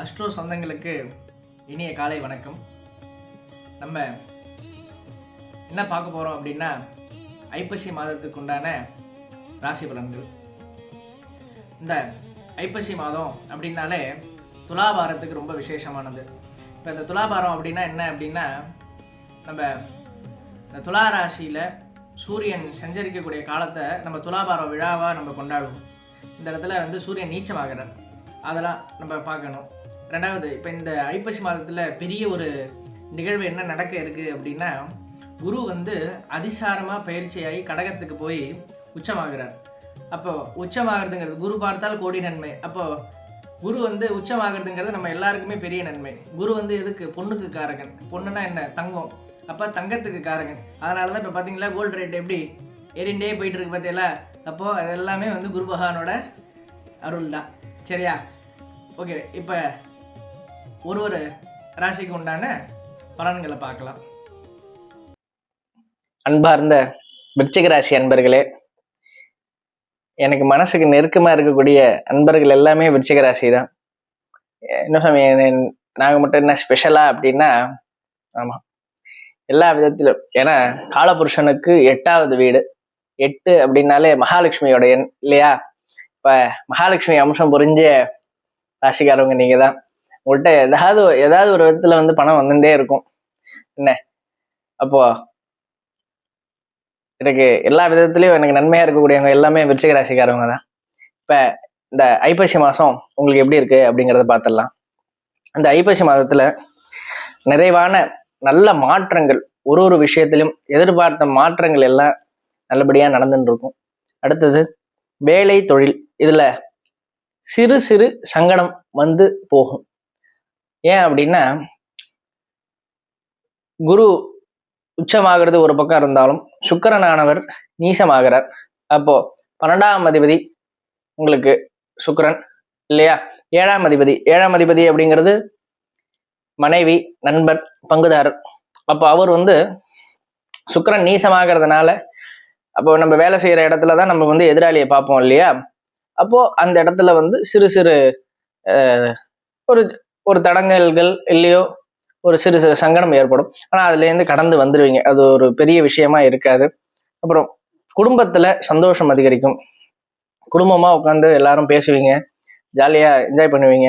Astro சொந்தங்களுக்கு இனிய காலை வணக்கம். நம்ம என்ன பார்க்க போகிறோம் அப்படின்னா ஐப்பசி மாதத்துக்கு உண்டான ராசி பலன்கள். இந்த ஐப்பசி மாதம் அப்படின்னாலே துலாபாரத்துக்கு ரொம்ப விசேஷமானது. இப்போ இந்த துலாபாரம் அப்படின்னா என்ன அப்படின்னா நம்ம இந்த துலா ராசியில் சூரியன் சஞ்சரிக்கக்கூடிய காலத்தை நம்ம துலாபாரம் விழாவாக நம்ம கொண்டாடுவோம். இந்த இடத்துல வந்து சூரியன் நீச்சமாகிறார். அதெல்லாம் நம்ம பார்க்கணும். ரெண்டாவது இப்போ இந்த ஐப்பசி மாதத்தில் பெரிய ஒரு நிகழ்வு என்ன நடக்க இருக்குது அப்படின்னா குரு வந்து அதிசாரமாக பயிற்சியாகி கடகத்துக்கு போய் உச்சமாகிறார். அப்போது உச்சமாகிறதுங்கிறது குரு பார்த்தால் கோடி நன்மை. அப்போது குரு வந்து உச்சமாகிறதுங்கிறது நம்ம எல்லாருக்குமே பெரிய நன்மை. குரு வந்து எதுக்கு? பொண்ணுக்கு காரகன். பொண்ணுனா என்ன? தங்கம். அப்போ தங்கத்துக்கு காரகன். அதனால தான் இப்போ பார்த்தீங்களா கோல்டு ரேட் எப்படி? ஏறிண்டே போயிட்டு இருக்கு பார்த்தீங்களா அப்போது அது எல்லாமே வந்து குரு பகவானோட அருள் தான் சரியா? ஓகே இப்போ ஒரு ஒரு ராசிக்கு உண்டான பலன்களை பார்க்கலாம். அன்பார்ந்த விருச்சிக ராசி அன்பர்களே எனக்கு மனசுக்கு நெருக்கமாக இருக்கக்கூடிய அன்பர்கள் எல்லாமே விருச்சிக ராசி தான் இன்னும் நாங்கள் மட்டும் என்ன ஸ்பெஷலா அப்படின்னா ஆமாம் எல்லா விதத்திலும். ஏன்னா காலபுருஷனுக்கு எட்டாவது வீடு. எட்டு அப்படின்னாலே மகாலட்சுமியோட எண் இல்லையா? இப்போ மகாலட்சுமி அம்சம் புரிஞ்ச ராசிக்காரவங்க நீங்கள் தான் உங்கள்கிட்ட ஏதாவது ஏதாவது ஒரு விதத்துல வந்து பணம் வந்துட்டே இருக்கும். என்ன? அப்போ எனக்கு எல்லா விதத்துலையும் எனக்கு நன்மையா இருக்கக்கூடியவங்க எல்லாமே விருச்சிக ராசிக்காரவங்க தான். இப்ப இந்த ஐப்பசி மாசம் உங்களுக்கு எப்படி இருக்கு அப்படிங்கிறத பார்த்துடலாம் இந்த ஐப்பசி மாதத்துல நிறைவான நல்ல மாற்றங்கள் ஒரு ஒரு விஷயத்திலும் எதிர்பார்த்த மாற்றங்கள் எல்லாம் நல்லபடியா நடந்துட்டு இருக்கும் அடுத்தது வேலை தொழில். இதுல சிறு சிறு சங்கடம் வந்து போகும். ஏன் அப்படின்னா குரு உச்சமாகிறது ஒரு பக்கம் இருந்தாலும் சுக்கரனானவர் நீசமாகிறார். அப்போ பன்னெண்டாம் அதிபதி உங்களுக்கு சுக்கரன் இல்லையா? ஏழாம் அதிபதி. ஏழாம் அதிபதி அப்படிங்கிறது மனைவி நண்பர் பங்குதாரர். அப்போ அவர் வந்து சுக்கரன் நீசமாகிறதுனால அப்போ நம்ம வேலை செய்யற இடத்துல தான் நம்ம வந்து எதிராளியை பார்ப்போம் இல்லையா? அப்போ அந்த இடத்துல வந்து சிறு சிறு அஹ், ஒரு ஒரு தடங்கல்கள் இல்லையோ ஒரு சிறு சிறு சங்கடம் ஏற்படும். ஆனால் அதுலேருந்து கடந்து வந்துடுவீங்க அது ஒரு பெரிய விஷயமா இருக்காது. அப்புறம் குடும்பத்தில் சந்தோஷம் அதிகரிக்கும். குடும்பமாக உட்காந்து எல்லாரும் பேசுவீங்க. ஜாலியாக என்ஜாய் பண்ணுவீங்க.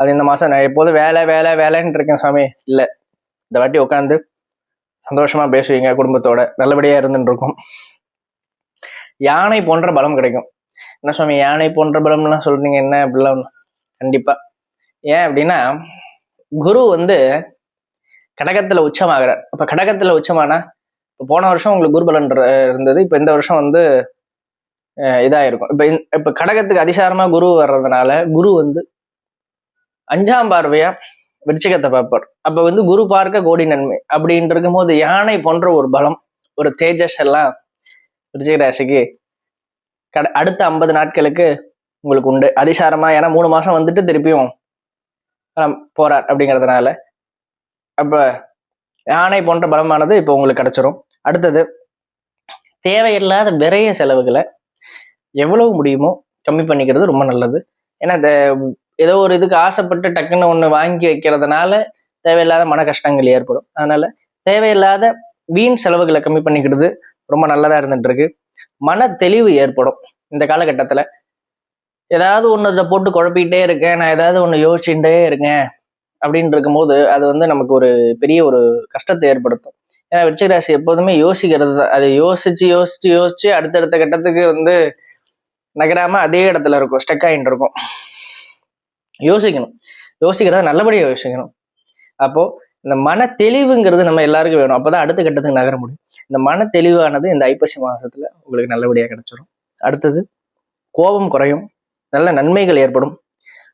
அது இந்த மாதம் நான் எப்போதும் வேலை வேலை வேலைன்னு இருக்கேன் சாமி. இல்லை. இந்த வாட்டி உட்காந்து சந்தோஷமாக பேசுவீங்க குடும்பத்தோட. நல்லபடியாக இருந்துருக்கும் யானை போன்ற பலம் கிடைக்கும். என்ன சுவாமி யானை போன்ற பலம்லாம் சொல்கிறீங்க என்ன அப்படிலாம் கண்டிப்பாக ஏன் அப்படின்னா குரு வந்து கடகத்துல உச்சமாகிறார். அப்ப கடகத்துல உச்சமானா இப்போ போன வருஷம் உங்களுக்கு குருபலன் இருந்தது இப்போ இந்த வருஷம் வந்து இதாயிருக்கும். இப்போ இருக்கும் இப்ப கடகத்துக்கு அதிசாரமா குரு வர்றதுனால குரு வந்து அஞ்சாம் பார்வையா விருச்சிகத்தை பார்ப்பார். அப்ப வந்து குரு பார்க்க கோடி நன்மை. அப்படின்ட்டு இருக்கும்போது யானை போன்ற ஒரு பலம் ஒரு தேஜஸ் எல்லாம் விருச்சிக ராசிக்கு கட அடுத்த ஐம்பது நாட்களுக்கு உங்களுக்கு உண்டு. அதிசாரமா ஏன்னா மூணு மாசம் வந்துட்டு திருப்பியும் போறார் அப்படிங்கிறதுனால. அப்ப யானை போன்ற பலமானது இப்போ உங்களுக்கு கிடைச்சிரும். அடுத்தது தேவையில்லாத விரைய செலவுகளை எவ்வளவு முடியுமோ கம்மி பண்ணிக்கிறது ரொம்ப நல்லது. ஏன்னா இந்த ஏதோ ஒரு இதுக்கு ஆசைப்பட்டு டக்குன்னு ஒன்று வாங்கி வைக்கிறதுனால தேவையில்லாத மன கஷ்டங்கள் ஏற்படும். அதனால தேவையில்லாத வீண் செலவுகளை கம்மி பண்ணிக்கிறது ரொம்ப நல்லதாக இருந்துட்டு இருக்கு. மன தெளிவு ஏற்படும். இந்த காலகட்டத்தில் ஏதாவது ஒன்று போட்டு குழப்பிக்கிட்டே இருக்கேன் நான் ஏதாவது ஒன்று யோசிச்சுட்டே இருக்கேன் அப்படின்னு இருக்கும்போது அது வந்து நமக்கு ஒரு பெரிய ஒரு கஷ்டத்தை ஏற்படுத்தும். ஏன்னா விருச்சிகராசி எப்போதுமே யோசிக்கிறது தான். அதை யோசிச்சு யோசிச்சு யோசிச்சு அடுத்தடுத்த கட்டத்துக்கு வந்து நகராம அதே இடத்துல இருக்கும் ஸ்டெக் ஆகிட்டு இருக்கும். யோசிக்கணும். யோசிக்கிறத நல்லபடியாக யோசிக்கணும். அப்போ இந்த மன தெளிவுங்கிறது நம்ம எல்லாருக்கும் வேணும். அப்போதான் அடுத்த கட்டத்துக்கு நகர முடியும். இந்த மன தெளிவானது இந்த ஐப்பசி மாதத்துல உங்களுக்கு நல்லபடியாக கிடைச்சிடும் அடுத்தது கோபம் குறையும். நல்ல நன்மைகள் ஏற்படும்.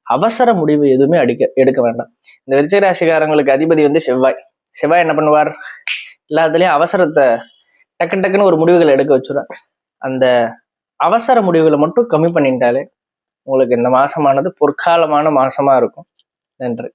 அவசர முடிவு எதுவுமே அடிக்க எடுக்க வேண்டாம். இந்த விருச்சிக ராசிக்காரங்களுக்கு அதிபதி வந்து செவ்வாய். செவ்வாய் என்ன பண்ணுவார்? எல்லாத்துலேயும் அவசரத்தை டக்கு டக்குன்னு ஒரு முடிவுகளை எடுக்க வச்சுருவார். அந்த அவசர முடிவுகளை மட்டும் கம்மி பண்ணிட்டாலே உங்களுக்கு இந்த மாசமானது பொற்காலமான மாசமா இருக்கும். நன்றி.